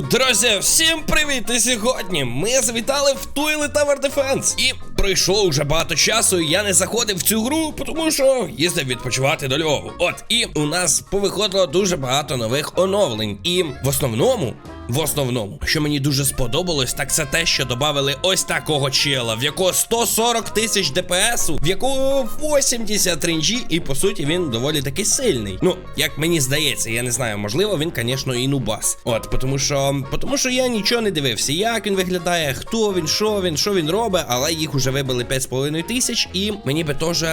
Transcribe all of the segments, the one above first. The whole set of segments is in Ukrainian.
Друзі, всім привіт! І сьогодні ми завітали в Toilet Tower Defense. І пройшло вже багато часу, і я не заходив в цю гру, тому що їздив відпочивати до Львову. От, і у нас повиходило дуже багато нових оновлень. І в основному. В основному, що мені дуже сподобалось, так це те, що додали ось такого чела, в якого 140 тисяч ДПСу, в якого 80 ренджі, і по суті він доволі таки сильний. Ну, як мені здається, я не знаю, можливо, він, звісно, і нубас. От, тому що, тому що я нічого не дивився, як він виглядає, хто він, що він, що він робить, але їх уже вибили 5,5 тисяч, і мені би теж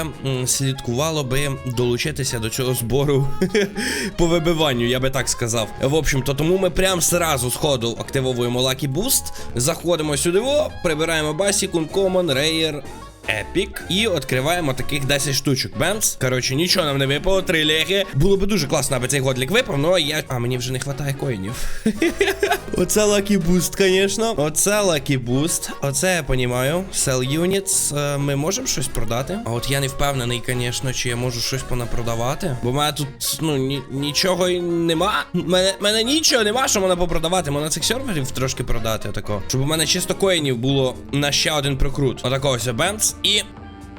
слідкувало би долучитися до цього збору по вибиванню, я би так сказав. В общем-то, тому ми прям сразу з ходу активовуємо Lucky Boost, заходимо сюди, о, прибираємо Basic, Uncommon, Rare, Епік. І відкриваємо таких 10 штучок. Бенц. Коротше, нічого нам не випало, три леги. Було би дуже класно, аби цей годлік випав, але я. А, мені вже не вистачає коїнів. Оце Lucky Boost, звісно. Оце Lucky Boost. Оце я понімаю. Sell Units. Е, Ми можемо щось продати. А от я не впевнений, звісно, чи я можу щось понапродавати. Бо в мене тут, ну, ні, нічого й нема. Мене, мене нічого нема, що можна попродавати. Можна цих серверів трошки продати. Отако. Щоб у мене чисто коїнів було на ще один прокрут. Отакого ось Бенц. І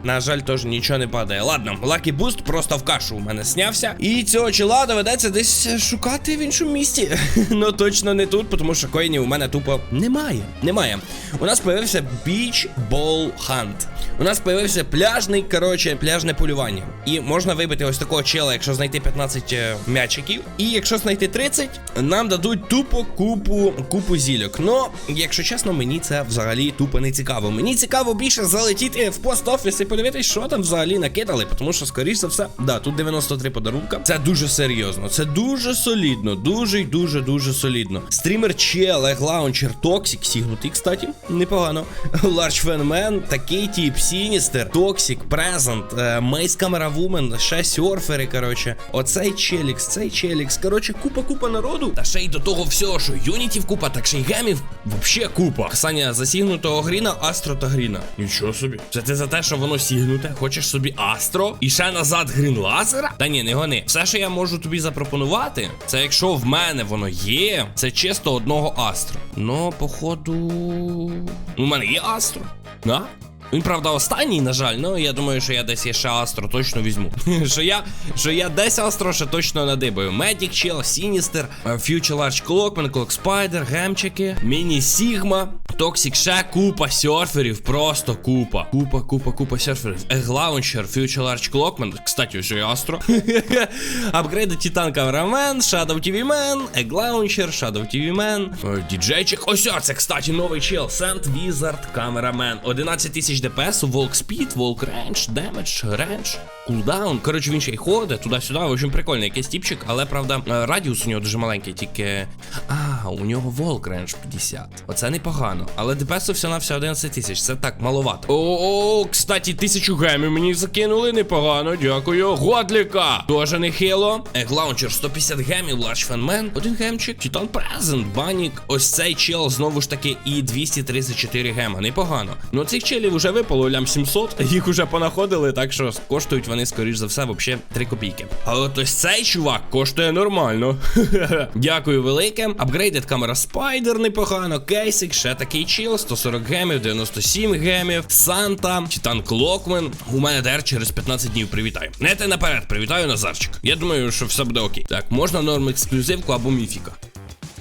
на жаль, теж нічого не падає. Ладно, Lucky Boost просто в кашу у мене снявся. І цього чола доведеться десь шукати в іншому місті. ну точно не тут, тому що коїнів у мене тупо немає. Немає. У нас появився Beach Ball Hunt. У нас появився пляжний, коротше, пляжне полювання. І можна вибити ось такого чела, якщо знайти 15 е, м'ячиків. І якщо знайти 30, нам дадуть тупо купу купу зільок. Но, якщо чесно, мені це взагалі тупо не цікаво. Мені цікаво більше залетіти в пост-офіс і подивитись, що там взагалі накидали. Тому що, скоріш за все, да, тут 93 подарунка. Це дуже серйозно, це дуже солідно, дуже й дуже дуже солідно. Стрімер Челег, лаунчер, Токсік, сігнутий, кстати, непогано. Fan Man, такий тип, Сіністер, Токсік, Презент, Мейс Камера Вумен, ще сьорфери, коротше. Оцей челікс, цей челікс. Коротше, купа-купа народу. Та ще й до того всього, що юнітів купа, так ще й гемів вообще купа. Касання засігнутого гріна, Астро та гріна. Нічого собі. Це ти за те, що воно сігнуте, хочеш собі Астро і ще назад грін лазера? Та ні, не гони. Все, що я можу тобі запропонувати, це якщо в мене воно є, це чисто одного Астро. Ну, походу. У мене є Астро. Да? Він, правда, останній, на жаль, ну я думаю, що я десь ще Астро точно візьму. що я що я десь Астро ще точно надибаю. Медік Чел, Сіністер, Future Large Clockman, Clock Spider, Гемчики, Міні Сігма, Токсік, ще купа серферів, просто купа. Купа, купа, купа серферів. Еглаунчер, Future Large Clockman, кстати, ось і Астро. Апгрейди Титан Камерамен, Shadow TV Man, Еглаунчер, Shadow TV Man, е, Діджейчик. Ось це, кстати, новий чел. Сент Wizard Cameraman. 11 тисяч ДПС, Волк Speed, Волк Range, Damage, Range, Cooldown. Коротше, він ще й ходить туди-сюди. В общем, прикольний якийсь тіпчик, але правда, е, радіус у нього дуже маленький, тільки. А, у нього Волк Range 50. Оце непогано. Але ДПС все на все 11 тисяч. Це так маловато. О, кстати, тисячу гемів мені закинули непогано. Дякую. Годліка. Тоже нехило. Еглаунчер 150 гемів, Fan Man. Один гемчик. Титан Презент, Банік. Ось цей чел знову ж таки і 234 гема. Непогано. Ну цих челів вже випало лям 700. Їх уже понаходили, так що коштують вони, скоріш за все, взагалі 3 копійки. А от ось цей чувак коштує нормально. Дякую велике. Апгрейдед камера Спайдер непогано. Кейсик, ще такий чел, 140 гемів, 97 гемів. Санта, Титан Клокмен. У мене ДР через 15 днів привітаю. Не те наперед, привітаю Назарчик. Я думаю, що все буде окей. Так, можна норм ексклюзивку або міфіка.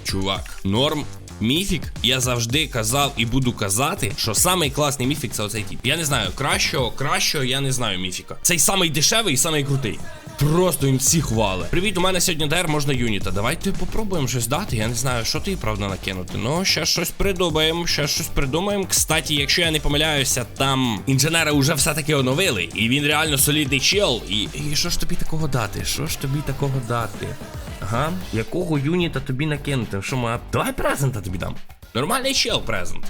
Чувак, норм. Міфік, я завжди казав і буду казати, що самий класний міфік це оцей тип. Я не знаю, кращого, кращого я не знаю міфіка. Цей самий дешевий і самий крутий. Просто він всі хвали. Привіт, у мене сьогодні ДР можна юніта. Давайте попробуємо щось дати. Я не знаю, що ти правда накинути. Ну, ще щось придумаємо, ще щось придумаємо. Кстати, якщо я не помиляюся, там інженера вже все-таки оновили. І він реально солідний чел. І, і що ж тобі такого дати? Що ж тобі такого дати? Ага, якого юніта тобі накинути? Що ма? Давай презента тобі дам. Нормальний чел презент.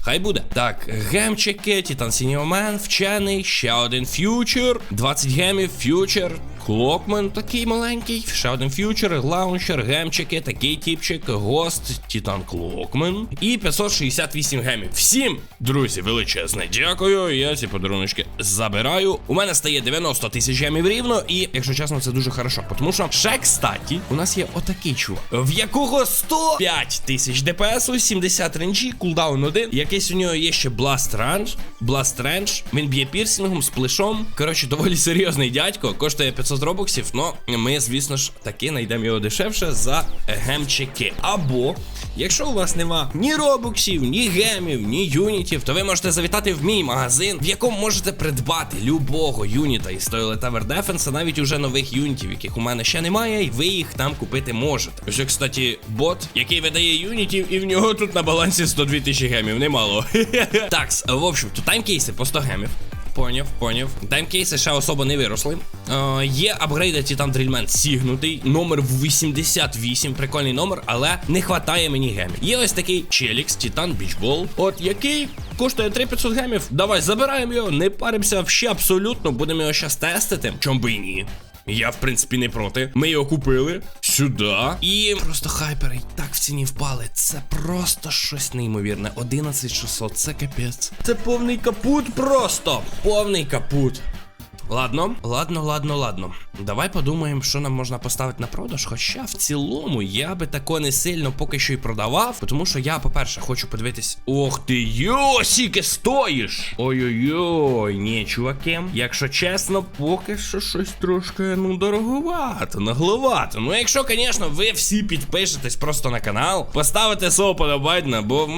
Хай буде. Так, гемчики, Титан Сініомен, вчений, ще один фьючер, 20 гемів, фьючер, Клокмен такий маленький, ще один фьючер, лаунчер, гемчики, такий тіпчик, гост, Титан Клокмен і 568 гемів. Всім, друзі, величезне дякую. Я ці подаруночки забираю. У мене стає 90 тисяч гемів рівно, і якщо чесно, це дуже хорошо. Тому що ще, кстати, у нас є отакий чувак, в якого 105 тисяч ДПС, 70 ренджі, кулдаун 1. Якийсь у нього є ще Blast Range. Blast Range. Він б'є пірсингом, сплешом. Коротше, доволі серйозний дядько. Коштує 500 робоксів. Но ми, звісно ж, таки знайдемо його дешевше за гемчики. Або, якщо у вас нема ні робоксів, ні гемів, ні юнітів, то ви можете завітати в мій магазин, в якому можете придбати любого юніта із Toilet Tower Defense, навіть уже нових юнітів, яких у мене ще немає, і ви їх там купити можете. Ось, кстати, бот, який видає юнітів, і в нього тут на балансі 102 тисячі гемів, немало. Так, в общем, тут таймкейси по 100 гемів. Поняв, поняв. Таймкейси ще особо не виросли. Е, є апгрейда Титан Дрільмен сігнутий, номер 88, прикольний номер, але не хватає мені гемів. Є ось такий Челікс, Титан Бічбол, от який коштує 3500 гемів. Давай забираємо його, не паримося ще абсолютно, будемо його зараз тестити. Чом би і ні. Я, в принципі, не проти. Ми його купили сюди. І просто хайпери і так в ціні впали. Це просто щось неймовірне. 11600, це капець. Це повний капут просто. Повний капут. Ладно, ладно, ладно, ладно. Давай подумаємо, що нам можна поставити на продаж. Хоча в цілому я би тако не сильно поки що й продавав. Тому що я, по-перше, хочу подивитись. Ох ти йо, сіки стоїш! Ой-ой-ой, ні, чуваки. Якщо чесно, поки що щось трошки, ну, дороговато, нагловато. Ну, якщо, звісно, ви всі підпишетесь просто на канал, поставите слово подобайна, бо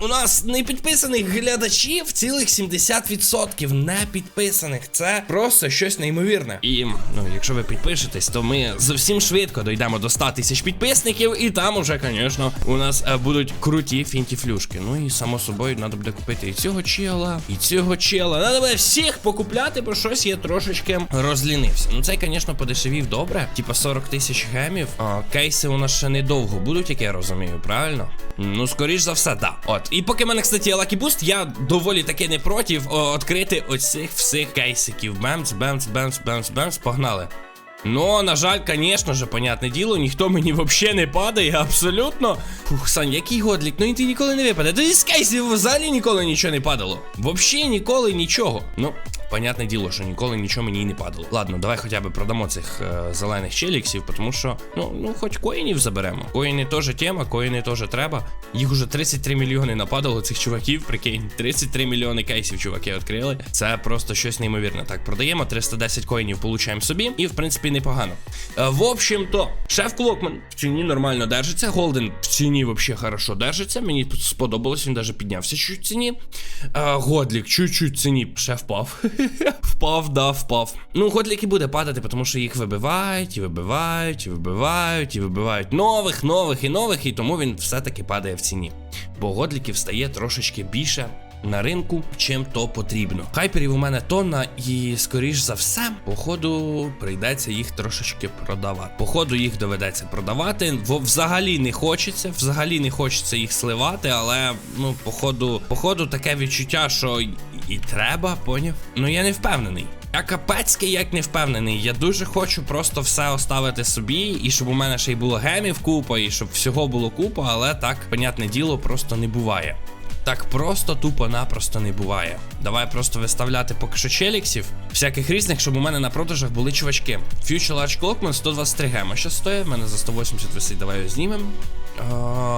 у нас не підписаних глядачів цілих 70% не підписаних. Це просто щось неймовірне. І ну, якщо ви підпишетесь, то ми зовсім швидко дійдемо до 100 тисяч підписників, і там уже, звісно, у нас е, будуть круті фінті-флюшки. Ну і само собою треба буде купити і цього чела, і цього чела. Треба буде всіх покупляти, бо щось я трошечки розлінився. Ну цей, звісно, подешевів добре. Типа 40 тисяч гемів. А, кейси у нас ще недовго будуть, як я розумію, правильно? Ну, скоріш за все, да. От. І поки в мене, кстати, є Boost, я доволі таки не проти відкрити оцих всіх кейсиків. Бемс, бемс, бемс, бемс, бемс, погнали. Ну, на жаль, звісно же, понятне діло, ніхто мені взагалі не падає, абсолютно. Фух, Сань, який годлік, ну і ти ніколи не випаде. Тоді з кейсів взагалі ніколи нічого не падало. Взагалі ніколи нічого. Ну, понятне діло, що ніколи нічого мені і не падало. Ладно, давай хоча б продамо цих е, зелених челіксів, тому що, ну, ну, хоч коїнів заберемо. Коїни теж тема, коїни теж треба. Їх уже 33 мільйони нападало цих чуваків, прикинь. 33 мільйони кейсів чуваки відкрили. Це просто щось неймовірне. Так, продаємо 310 коїнів, получаємо собі, і в принципі непогано. Е, в общем-то, шеф Клокман в ціні нормально держиться. Голден в ціні взагалі хорошо держиться. Мені сподобалось, він навіть піднявся чуть в ціні. Е, Годлік чуть-чуть ціні ще впав. впав, да, впав. Ну, Годлік і буде падати, тому що їх вибивають, і вибивають, і вибивають, і вибивають нових, нових і нових, і тому він все-таки падає в ціні. Бо годліків стає трошечки більше на ринку, чим то потрібно. Хайперів у мене тонна, і скоріш за все, походу, прийдеться їх трошечки продавати. Походу, їх доведеться продавати. Бо взагалі не хочеться, взагалі не хочеться їх сливати, але ну, походу, походу, таке відчуття, що і, треба, поняв? Ну я не впевнений. Я капецький як не впевнений. Я дуже хочу просто все оставити собі, і щоб у мене ще й було гемів купа, і щоб всього було купа, але так, понятне діло, просто не буває. Так просто тупо-напросто не буває. Давай просто виставляти поки що челіксів, всяких різних, щоб у мене на продажах були чувачки. Future Large Clockman 123 гема. Що стоїть? У мене за 180 висить, давай його знімемо.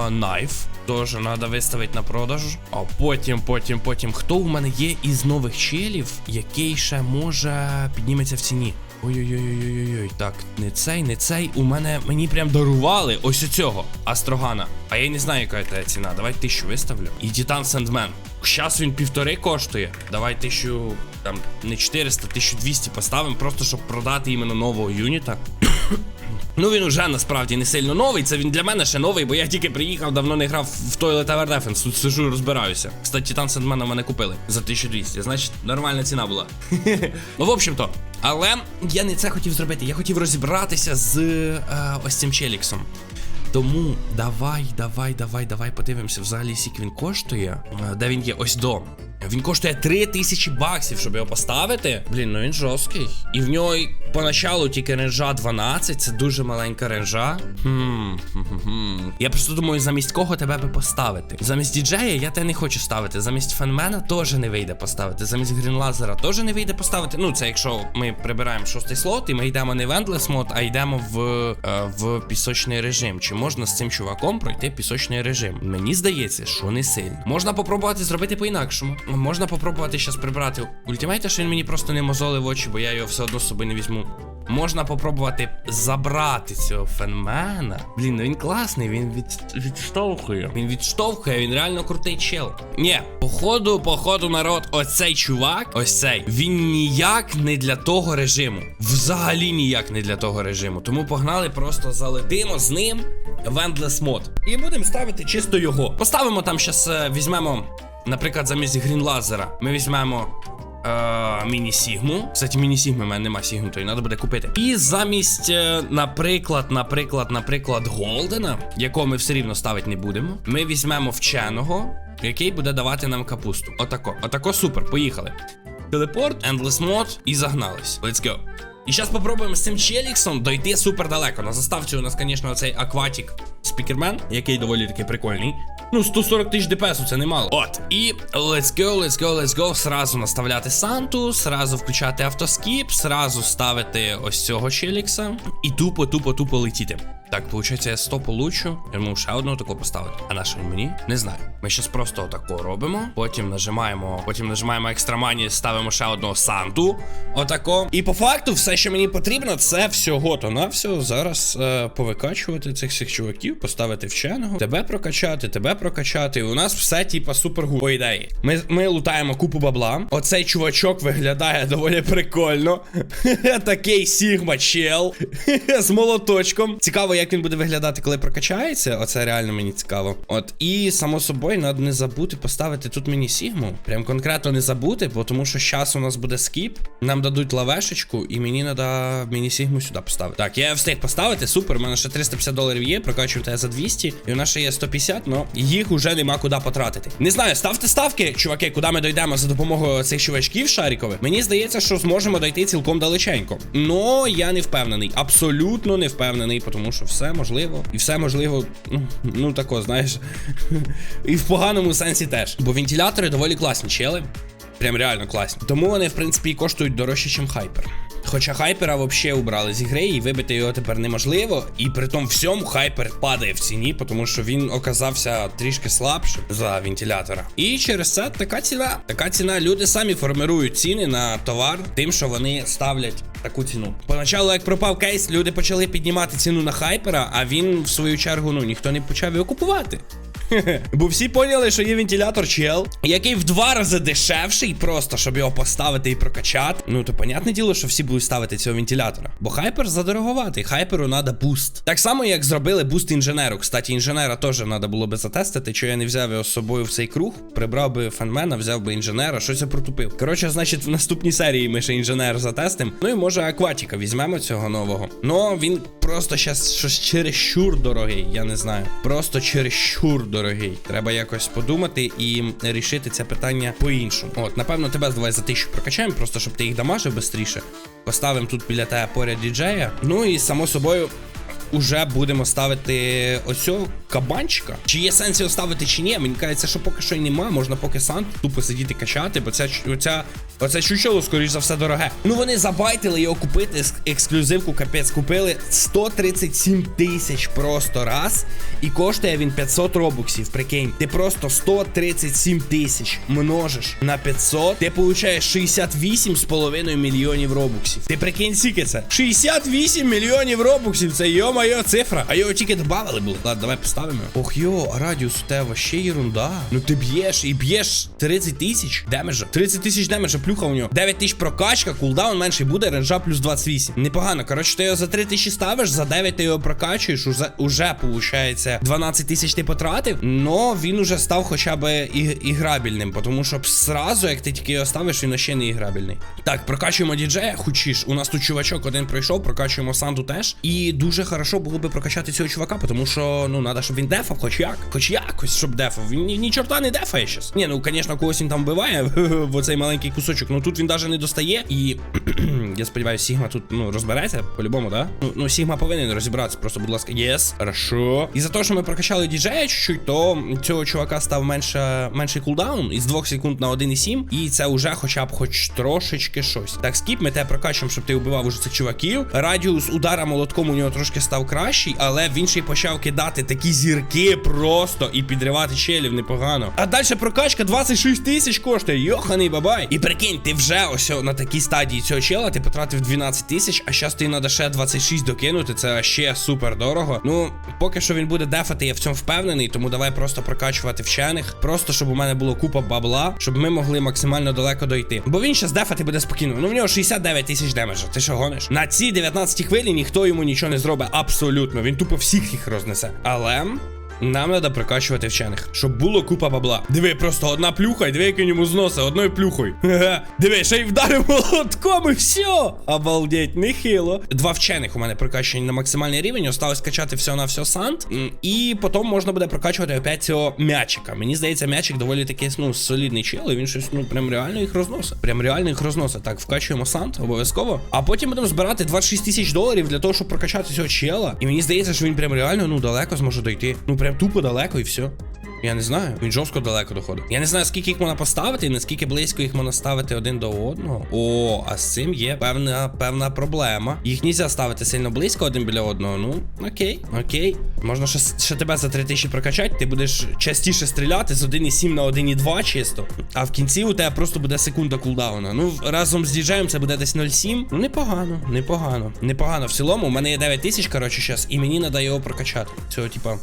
Найф. Тоже треба виставити на продаж. А потім, потім, потім. Хто у мене є із нових челів, який ще може підніметься в ціні? Ой-ой-ой-ой-ой, так, не цей, не цей. У мене мені прям дарували ось цього Астрогана. А я не знаю, яка це ціна. Давай тисячу виставлю. І Титан Сендмен. Щас він півтори коштує. Давай тисячу, там, не 400, 1200 поставимо, просто щоб продати іменно нового юніта. Ну він уже насправді не сильно новий. Це він для мене ще новий, бо я тільки приїхав, давно не грав в Toilet Tower Defense. Тут сижу і розбираюся. Кстати, Титан Сендмена мене купили за 1200. Значить, нормальна ціна була. ну, в общем-то. Але я не це хотів зробити. Я хотів розібратися з е, ось цим челіксом. Тому давай, давай, давай, давай подивимося взагалі, скільки він коштує. Е, Де він є? Ось до. Він коштує 3 тисячі баксів, щоб його поставити. Блін, ну він жорсткий. І в нього поначалу тільки ренжа 12, це дуже маленька ренжа. Хм. Я просто думаю, замість кого тебе би поставити. Замість діджея я тебе не хочу ставити. Замість фенмена теж не вийде поставити. Замість грінлазера теж не вийде поставити. Ну, це якщо ми прибираємо шостий слот, і ми йдемо не в Endless мод, а йдемо в, е, в пісочний режим. Чи можна з цим чуваком пройти пісочний режим? Мені здається, що не сильно. Можна попробувати зробити по-інакшому. Можна попробувати зараз прибрати ультимейта, що він мені просто не мозолив очі, бо я його все одно з собою не візьму. Можна попробувати забрати цього фенмена. Блін, ну він класний, він від, відштовхує. Він відштовхує, він реально крутий чел. Ні, походу, походу, народ, оцей чувак, ось цей, він ніяк не для того режиму. Взагалі ніяк не для того режиму. Тому погнали, просто залетимо з ним в Endless мод. І будемо ставити чисто його. Поставимо там щас, е, візьмемо, наприклад, замість грінлазера. Ми візьмемо. Е, Міні-сігму. Кстати, міні-сігми в мене нема сігму, то й треба буде купити. І замість, е, наприклад, наприклад, наприклад, Голдена, якого ми все рівно ставити не будемо, ми візьмемо вченого, який буде давати нам капусту. Отако. Отако супер. Поїхали. Телепорт, Endless Mode і загнались. Let's go. І зараз попробуємо з цим челіксом дойти супер далеко. На заставці у нас, звісно, цей акватік спікермен, який доволі таки прикольний. Ну, 140 тисяч ДПС, це немало. От. І let's go, let's go, let's go. Сразу наставляти Санту, сразу включати автоскіп, сразу ставити ось цього челікса. І тупо, тупо, тупо летіти. Так, виходить, я 100 получу. Я можу ще одного такого поставити. А на що мені? Не знаю. Ми щас просто отако робимо. Потім нажимаємо, потім нажимаємо екстрамані, ставимо ще одного Санту. Отако. І по факту, все, що мені потрібно, це всього то на все. Зараз е, повикачувати цих всіх чуваків, поставити вченого, тебе прокачати, тебе прокачати. І у нас все, типа, супер гуд. По ідеї. Ми, ми лутаємо купу бабла. Оцей чувачок виглядає доволі прикольно. Такий Сігма чел з молоточком. Цікаво, як він буде виглядати, коли прокачається. Оце реально мені цікаво. От, і само собою, треба не забути поставити тут мені Сігму. Прям конкретно не забути, бо тому що зараз у нас буде скіп. Нам дадуть лавешечку, і мені треба міні-сігму сюди поставити. Так, я встиг поставити, супер. У мене ще 350 доларів є, прокачую тебе за 200. І у нас ще є 150, але їх уже нема куди потратити. Не знаю, ставте ставки, чуваки, куди ми дійдемо за допомогою цих чувачків шарикових. Мені здається, що зможемо дойти цілком далеченько. Но я не впевнений. Абсолютно не впевнений, тому що все можливо. І все можливо, ну, тако, знаєш. І в поганому сенсі теж. Бо вентилятори доволі класні, чели. Прям реально класні. Тому вони, в принципі, і коштують дорожче, ніж хайпер. Хоча хайпера взагалі убрали з ігри, і вибити його тепер неможливо. І при тому всьому хайпер падає в ціні, тому що він оказався трішки слабше за вентилятора. І через це така ціна. Така ціна. Люди самі формирують ціни на товар, тим, що вони ставлять таку ціну. Поначалу, як пропав кейс, люди почали піднімати ціну на хайпера, а він в свою чергу ну ніхто не почав його купувати. Бо всі поняли, що є вентилятор чел, який в два рази дешевший, просто щоб його поставити і прокачати. Ну то понятне діло, що всі будуть ставити цього вентилятора. Бо хайпер задороговатий, хайперу треба буст. Так само, як зробили буст інженеру. Кстати, інженера теж треба було би затестити, що я не взяв його з собою в цей круг, прибрав би фанмена, взяв би інженера, щось я протупив. Коротше, значить, в наступній серії ми ще інженер затестимо. Ну і може акватіка візьмемо цього нового. Ну він просто щас щось чересчур дорогий, я не знаю. Просто чересчур дорогий. Треба якось подумати і рішити це питання по-іншому. От, напевно, тебе давай за тисячу прокачаємо, просто щоб ти їх дамажив швидше. Поставимо тут біля тебе поряд діджея. Ну і само собою. Уже будемо ставити оцього кабанчика. Чи є сенс його ставити, чи ні? Мені кажеться, що поки що й нема. Можна поки сант тупо сидіти качати, бо ця оця, оце чучело, скоріш за все, дороге. Ну вони забайтили його купити, ексклюзивку капець купили 137 тисяч просто раз. І коштує він 500 робоксів. Прикинь, ти просто 137 тисяч множиш на 500, ти получаєш 68,5 мільйонів робоксів. Ти прикинь, скільки це? 68 мільйонів робоксів, це йо-моє цифра. А його тільки додавали були. Ладно, давай поставимо. Ох йо, а радіус у тебе вообще ерунда. Ну ти б'єш і б'єш 30 тисяч демеджа. 30 тисяч демеджа, плюха у нього. 9 тисяч прокачка, кулдаун менший буде, ренжа плюс 28. Непогано. Коротше, ти його за 3 тисячі ставиш, за 9 ти його прокачуєш, уже, уже виходить 12 тисяч ти потратив, но він уже став хоча б і, іграбельним, тому що сразу, як ти тільки його ставиш, він ще не іграбельний. Так, прокачуємо діджея, хочеш. У нас тут чувачок один пройшов, прокачуємо Санту теж. І дуже хорошо було би прокачати цього чувака, тому що, ну, треба, щоб він дефав, хоч як, хоч якось, щоб дефав. Він ні, ні чорта не дефає щас. Ні, ну звісно, когось він там вбиває в оцей маленький кусочок. Ну тут він навіть не достає. І я сподіваюся, Сігма тут ну розбереться по-любому, да? Ну, ну Сігма повинен розібратися. Просто, будь ласка, єс, хорошо. І за те, що ми прокачали діджея чуть-чуть, то цього чувака став менше, менший кулдаун із 2 секунд на 1,7. І це вже хоча б хоч трошечки щось. Так, скіп, ми тебе прокачуємо, щоб ти вбивав уже цих чуваків. Радіус удара молотком у нього трошки став кращий, але він ще й почав кидати такі зірки просто і підривати челів непогано. А далі прокачка 26 тисяч коштує. Йоханий бабай. І прикинь, ти вже ось на такій стадії цього чела, ти потратив 12 тисяч, а зараз тобі треба ще 26 докинути. Це ще супер дорого. Ну, поки що він буде дефати, я в цьому впевнений, тому давай просто прокачувати вчених. Просто щоб у мене було купа бабла, щоб ми могли максимально далеко дойти. Бо він зараз дефати буде спокійно. Ну в нього 69 тисяч демеджа. Ти що гониш? На ці 19 хвилі ніхто йому нічого не зробить. Абсолютно. Він тупо всіх їх рознесе. Але. him Нам треба прокачувати вчених, щоб було купа бабла. Диви, просто одна плюха, і диви, як він йому зносить одною плюхою. Ха-ха. Диви, ще й вдарив молотком і все. Обалдеть, нехило. Два вчених у мене прокачані на максимальний рівень. Осталось качати все на все сант. І потім можна буде прокачувати опять цього м'ячика. Мені здається, м'ячик доволі такий ну, солідний чел, і він щось ну прям реально їх розносить. Прям реально їх розносить. Так, вкачуємо сант обов'язково. А потім будемо збирати 26 тисяч доларів для того, щоб прокачати цього чела. І мені здається, що він прям реально ну далеко зможе дойти. Ну прям тупо далеко і все. Я не знаю, він жорстко далеко доходить. Я не знаю, скільки їх можна поставити і наскільки близько їх можна ставити один до одного. О, а з цим є певна певна проблема. Їх нельзя ставити сильно близько один біля одного. Ну, окей, окей. Можна ще, ще тебе за 3000 прокачати, ти будеш частіше стріляти з 1,7 на 1,2 чисто. А в кінці у тебе просто буде секунда кулдауна. Ну, разом з діджеєм це буде десь 0,7. Ну, непогано, непогано. Непогано. В цілому, у мене є 9000, коротше, зараз, і мені треба його прокачати. Цього, типа.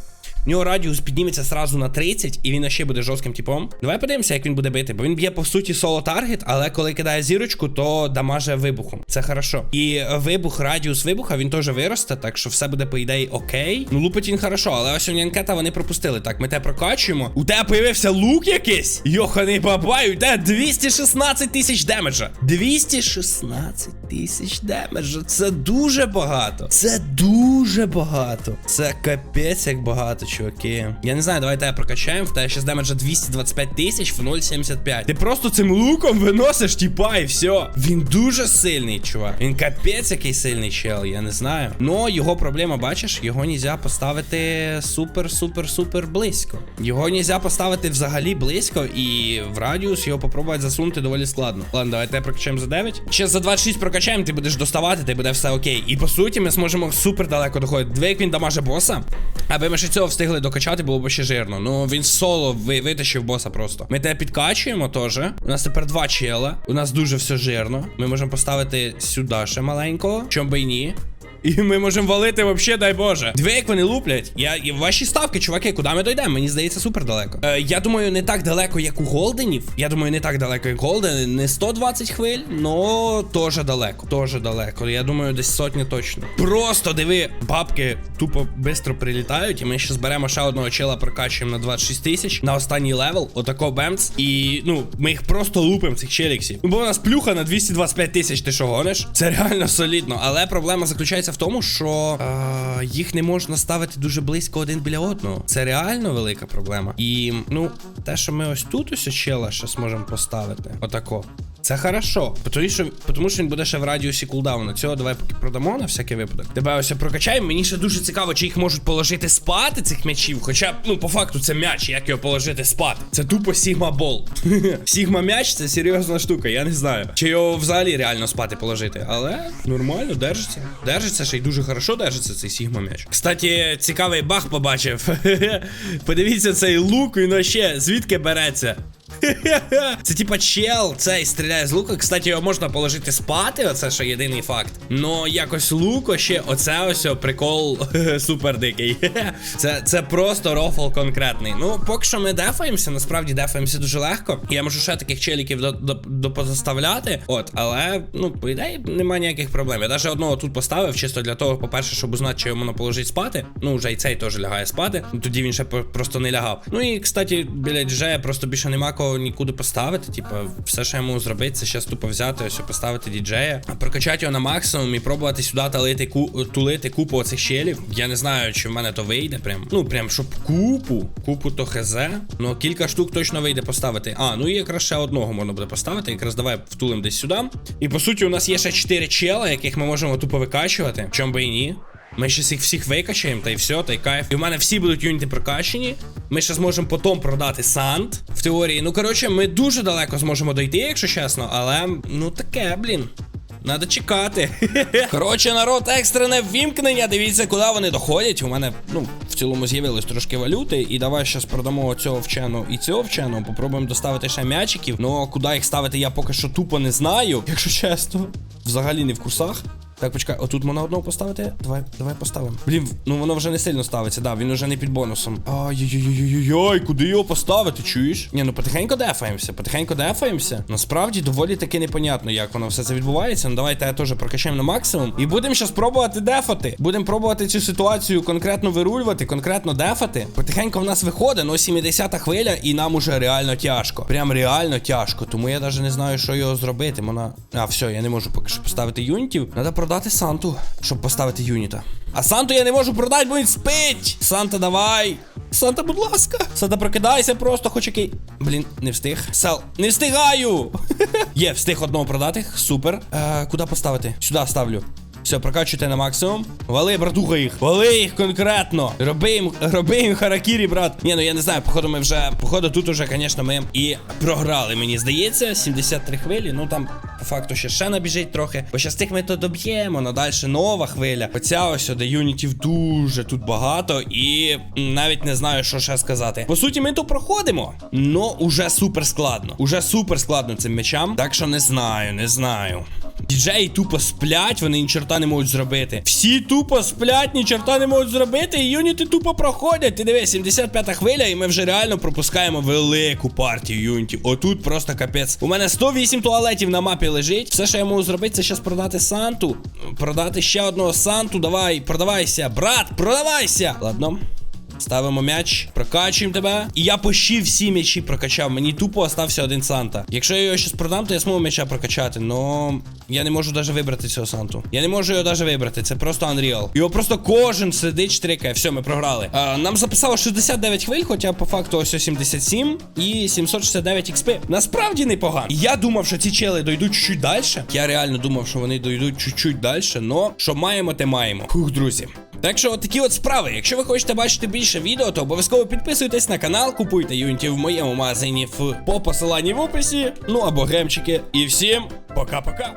У нього радіус підніметься сразу на 30, і він ще буде жорстким типом. Давай подивимося, як він буде бити. Бо він б'є по суті соло таргет, але коли кидає зірочку, то дамаже вибухом. Це хорошо. І вибух, радіус вибуха, він теж виросте, так що все буде, по ідеї, окей. Ну, лупить він хорошо, але ось у Нянкета вони пропустили. Так, ми те прокачуємо. У тебе появився лук якийсь? Йоханий бабай, у тебе 216 тисяч демеджа. 216 тисяч демеджа. Це дуже багато. Це дуже багато. Це капець як багато, чуваки. Я не знаю, давай тебе прокачаємо. В тебе ще демеджа 225 тисяч в 0,75. Ти просто цим луком виносиш, тіпа, і все. Він дуже сильний, чувак. Він капець який сильний чел, я не знаю. Но його проблема, бачиш, його нельзя поставити супер-супер-супер близько. Його нельзя поставити взагалі близько, і в радіус його попробувати засунути доволі складно. Ладно, давай тебе прокачаємо за 9. Ще за 26 прокачаємо, ти будеш доставати, ти буде все окей. І по суті, ми зможемо супер далеко доходити. Диви, як він дамаже боса. Аби ми ще цього встигли докачати, було б ще жирно. Ну він соло ви, витащив боса просто. Ми тебе підкачуємо теж. У нас тепер два чела. У нас дуже все жирно. Ми можемо поставити сюди ще маленького. Чом би й ні. І ми можемо валити вообще, дай Боже. Дві, як вони луплять. Я і ваші ставки, чуваки, куди ми дійдемо? Мені здається, супер далеко. Е, я думаю, не так далеко, як у Голденів. Я думаю, не так далеко, як Голден. Не 120 хвиль, но теж далеко. Теж далеко. Я думаю, десь сотні точно. Просто диви, бабки тупо швидко прилітають, і ми ще зберемо ще одного чела, прокачуємо на 26 тисяч на останній левел. Отако бемц. І ну, ми їх просто лупимо, цих челіксів. Бо у нас плюха на 225 тисяч, ти що гониш? Це реально солідно. Але проблема заключається в тому, що е, їх не можна ставити дуже близько один біля одного. Це реально велика проблема. І ну, те, що ми ось тут ось чела ще зможемо поставити. Отако. Це хорошо, тому що, тому що він буде ще в радіусі кулдауна. Цього давай поки продамо на всякий випадок. Тебе ось прокачаємо. Мені ще дуже цікаво, чи їх можуть положити спати цих м'ячів. Хоча, ну, по факту, це м'яч, як його положити спати. Це тупо Сігма Бол. Сігма м'яч це серйозна штука, я не знаю. Чи його взагалі реально спати положити. Але нормально, держиться. Держиться ще й дуже хорошо держиться цей Сігма м'яч. Кстати, цікавий баг побачив. Подивіться цей лук, він ще звідки береться. Це типа чел, цей стріляє з лука. Кстати, його можна положити спати, оце що єдиний факт. Но якось луко ще, оце ось прикол супер дикий. Це це просто рофл конкретний. Ну, поки що ми дефаємося, насправді дефаємося дуже легко. Я можу ще таких челіків до, до, до. От, але, ну, по ідеї, немає ніяких проблем. Я навіть одного тут поставив, чисто для того, по-перше, щоб узнати, чи йому положить спати. Ну, вже і цей теж лягає спати. Тоді він ще просто не лягав. Ну і, кстати, біля діджея просто більше нема ніякого нікуди поставити. Типа, все, що я можу зробити, це зараз тупо взяти, ось поставити діджея, прокачати його на максимум і пробувати сюди талити ку... тулити купу оцих щелів. Я не знаю, чи в мене то вийде. Прям. Ну, прям щоб купу, купу то хз. Ну, кілька штук точно вийде поставити. А, ну і якраз ще одного можна буде поставити. Якраз давай втулим десь сюди. І по суті, у нас є ще 4 чела, яких ми можемо тупо викачувати. Чом би і ні. Ми ще їх всіх викачаємо, та й все, та й кайф. І в мене всі будуть юніти прокачені. Ми ще зможемо потім продати санд. В теорії. Ну, коротше, ми дуже далеко зможемо дойти, якщо чесно, але ну таке, блін. Надо чекати. Коротше, народ, екстрене ввімкнення. Дивіться, куди вони доходять. У мене, ну, в цілому з'явилось трошки валюти. І давай зараз продамо цього вчену і цього вчену. Попробуємо доставити ще м'ячиків. Ну, куди їх ставити, я поки що тупо не знаю. Якщо чесно, взагалі не в курсах. Так, почекай, отут можна одного поставити. Давай, давай поставимо. Блін, ну воно вже не сильно ставиться, да, він уже не під бонусом. Ай-яй-яй-яй-яй, куди його поставити, чуєш? Ні, ну потихеньку дефаємося, потихеньку дефаємося. Насправді доволі таки непонятно, як воно все це відбувається. Ну давайте я теж прокачаємо на максимум. І будемо зараз пробувати дефати. Будемо пробувати цю ситуацію конкретно вирулювати, конкретно дефати. Потихеньку в нас виходить, ну 70-та хвиля, і нам уже реально тяжко. Прям реально тяжко. Тому я навіть не знаю, що його зробити. Вона. А, все, я не можу поки що поставити юнітів. Треба продати Санту, щоб поставити юніта. А Санту я не можу продати, бо він спить. Санта, давай. Санта, будь ласка. Санта, прокидайся просто, хоч який. Блін, не встиг. Сел, не встигаю. Є, встиг одного продати. Супер. Е, куди поставити? Сюди ставлю. Все, прокачуйте на максимум. Вали, братуха, їх. Вали їх конкретно. Роби їм, роби їм харакірі, брат. Ні, ну я не знаю, походу ми вже. Походу, тут уже, звісно, ми і програли, мені здається. 73 хвилі. Ну там, по факту, ще ще набіжить трохи. Бо ще з тих ми то доб'ємо. На далі нова хвиля. Оця ось, де юнітів дуже тут багато. І навіть не знаю, що ще сказати. По суті, ми то проходимо. Ну, уже супер складно. Уже супер складно цим мечам. Так що не знаю, не знаю. Діджеї тупо сплять, вони ні чорта не можуть зробити. Всі тупо сплять, ні чорта не можуть зробити, і юніти тупо проходять. Ти диви, 75-та хвиля, і ми вже реально пропускаємо велику партію юнітів. Отут просто капець. У мене 108 туалетів на мапі лежить. Все, що я можу зробити, це зараз продати Санту. Продати ще одного Санту. Давай, продавайся. Брат, продавайся! Ладно. Ставимо м'яч, прокачуємо тебе. І я почти всі м'ячі прокачав. Мені тупо остався один Санта. Якщо я його щось продам, то я зможу м'яча прокачати. Но я не можу навіть вибрати цього Санту. Я не можу його навіть вибрати. Це просто Unreal. Його просто кожен сидить, штрикає. Все, ми програли. А, нам записало 69 хвиль, хоча по факту ось 77 і 769 XP. Насправді непогано. Я думав, що ці чели дойдуть чуть-чуть далі. Я реально думав, що вони дойдуть чуть-чуть далі. Но що маємо, те маємо. Хух, друзі. Так що от такі от справи. Якщо ви хочете бачити більше відео, то обов'язково підписуйтесь на канал, купуйте юнітів в моєму магазині по посиланні в описі. Ну або гремчики. І всім пока-пока.